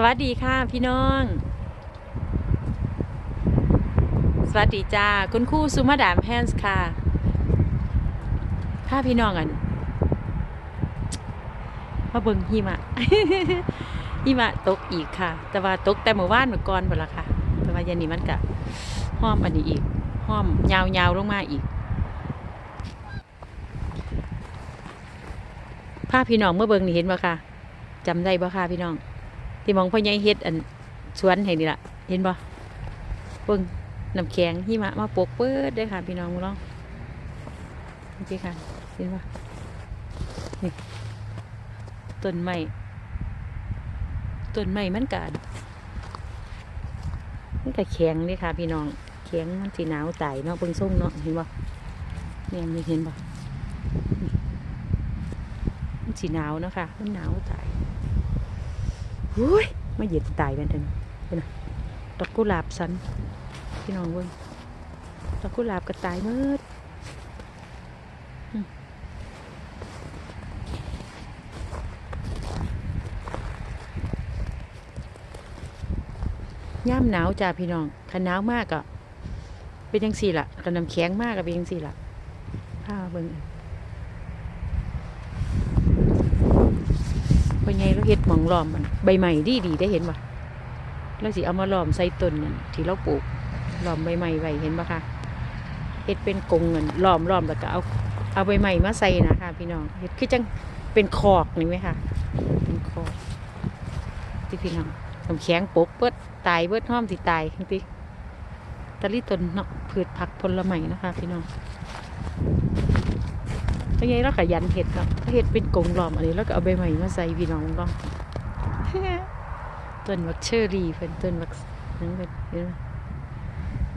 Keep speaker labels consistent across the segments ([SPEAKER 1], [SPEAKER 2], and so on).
[SPEAKER 1] สวัสดีค่ะพี่น้อง สวัสดีจ้าคุณครูสุมาดามแฮนส์ค่ะพาพี่น้องอันมาเบิ่งหิมะหิมะตกอีกค่ะ แต่ว่าตกแต่เมื่อวานเมื่อก่อนหมดละค่ะ แต่ว่าเยันนี้มันกะห้อมอันนี้อีกห้อมยาวๆลงมาอีกพาพี่น้องเมื่อเบิ่งนี่เห็นบ่ค่ะจำได้บ่ค่ะพี่น้อง ที่มองพ่อใหญ่เฮ็ดอันสวนให้นี่ล่ะ เห็นบ่เบิ่งน้ำแข็งหิมะมาปกเปิดเด้ค่ะ พี่น้องมึงลองนี่ค่ะ เห็นบ่นี่ต้นไม้ต้นไม้มันกัมันก็แข็งเลยค่ะ พี่น้องแข็งมันสีหนาวไตายเนาะเบิ่งส่งเนาะเห็นบ่เนี่ยนี่เห็นบ่นี่มันสีหนาวเนาะค่ะ มันหนาวไตาย อุ้ยมาเหยียดตายกันเถอะนะเป็นดอกกุหลาบสันพี่น้องเว้ยดอกกุหลาบก็ตายหมืดอืมย่ามหนาวจ้าพี่น้องถ้าหนาวมากก็เป็นยังสี่ละกันน้ำแข็งมากก็เป็นยังสี่ละผ้าเบิ่งพอไง เราเฮ็ดหมองล้อมมันใบใหม่ดีดีได้เห็นปะเราสิเอามาล้อมใส่ต้นนั่นที่เราปลูกล้อมใบใหม่ไว้เห็นปะคะเฮ็ดเป็นกงเงินล้อมล้อมแล้วก็เอาเอาใบใหม่มาใส่นะคะพี่น้องเฮ็ดคือจังเป็นคอกนี่ไหมคะเป็นคอกที่พี่น้องน้ำแข็งปกเบิดตายเบิดห้อมที่ตายจริงตะลิต้นเนาะพืชผักผลไม้นะคะ พี่น้อง เป็นไงเราขยันเห็ดครับเห็ดเป็นกรงล้อมอันนี้แล้วก็เอาใบใหม่มาใส่พี่น้องลองต้นวักเชอรี่เป็นต้นวักนั่นเป็นเห็นไหม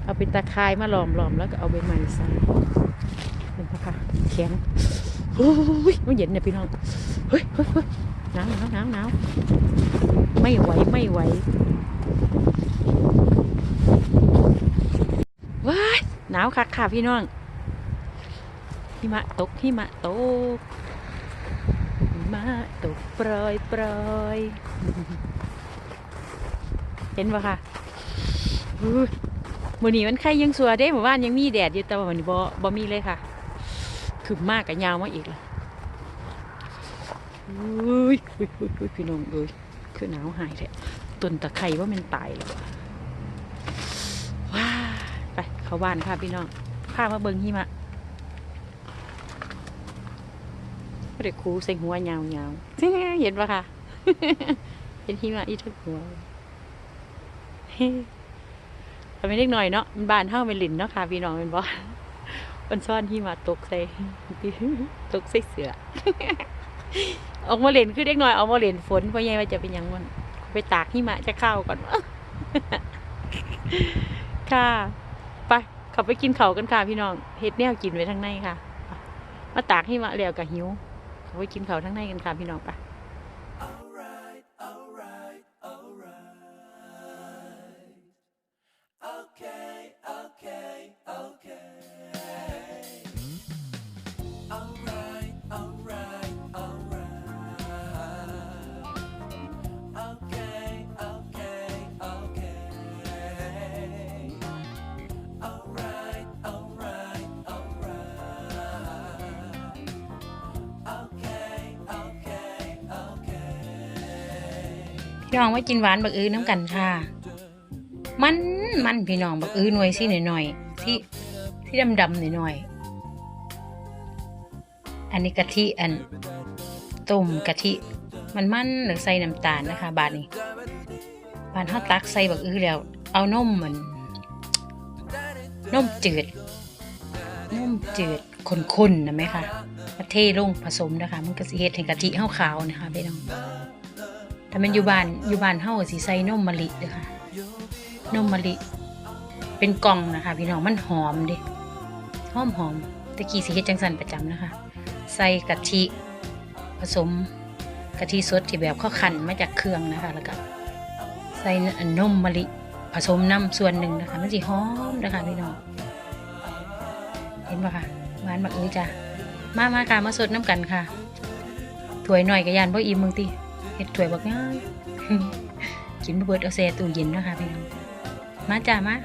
[SPEAKER 1] เอาเป็นตะไคร้มาลอมล้อมแล้วก็เอาใบใหม่ใส่เป็นปะคะแข็งโอ้ยมันเย็นเนี่ยพี่น้องเฮ้ยเฮ้ยเฮ้ยหนาวหนาวหนาวหนาวไม่ไหวไม่ไหวว้ายหนาวคักค่ะพี่น้อง หิมะตกหิมะตกหิมะตกโปรยโปรยเห็นปะค่ะอุ้ยมื้อนี้มันใครยังสัวเด้หมู่บ้านยังมีแดดอยู่แต่วันนี้บ่บ่มีเลยค่ะคือมากกับยาวมาอีกละอุ้ยอุ้ยอุ้ยอุ้ยพี่น้องเอ้ยคือหนาวหายแท้ต้นตะไคร้ว่ามันตายแล้วว้าไป เข้าบ้านค่ะพี่น้องพามาเบิ่งหิมะ เด็กคูใส่หัวยาวๆเห็นปะคะเห็นหิมะอีทุกหัวทำเป็นเล็กหน่อยเนาะมันบานเท่าเป็นหลินเนาะค่ะพี่น้องเป็นบอมันซ่อนที่มาตกใส่ตกใส่เสือออกมาเล่นคือเด็กหน่อยเอามาเล่นฝนเพราะยังว่าจะเป็นยังมันไปตากหิมะจะเข้าก่อนวะค่ะไปเขาไปกินเขากันค่ะพี่น้องเฮ็ดแนวกินไว้ทั้งในค่ะ มาตากหิมะแล้วกับหิว ไปกินเขาทั้งในกันค่ะพี่น้องไป พี่น้องมากินหวานบักอื้อน้ำกันค่ะ มันมันพี่น้องบักอื้อหน่วยสิหน่อยๆที่ที่ดำดำๆหน่อยๆอันนี้กะทิอันต้มกะทิมันมันหรือใส่น้ำตาลนะคะ บาทนี้บานเฮาตักใส่บักอื้อแล้ว เอานมเหมือนนมจืดนมจืดข้นๆนะไหมคะมาเทลงผสมนะคะ มันก็สิเฮ็ดให้กะทิขาวๆนะคะพี่น้อง ถ้ามันอยู่บ้านอยู่บ้านเฮาสิใส่นมมะลิเด้อค่ะนมมะลิ เป็นกล่องนะคะ พี่น้องมันหอมเด้หอมหอมตะกี้สิเฮ็ดจังสันประจำนะคะ ใส่กะทิผสมกะทิสดที่แบบเขาคั้นมาจากเครื่องนะคะ แล้วก็ใส่นมมะลิผสมน้ำส่วนหนึ่งนะคะมันสิหอมนะคะพี่น้องเห็นปะคะหวานบักอื้อจ้ะมามาค่ะมาสดน้ำกันค่ะถ้วยหน่อยกะยานบ่อิ่มมึงติเห็ ดถวยบักง่ายกินบ่เบิดเอาแช่ตู้เย็นนะคะพี่น้องมาจ้ามา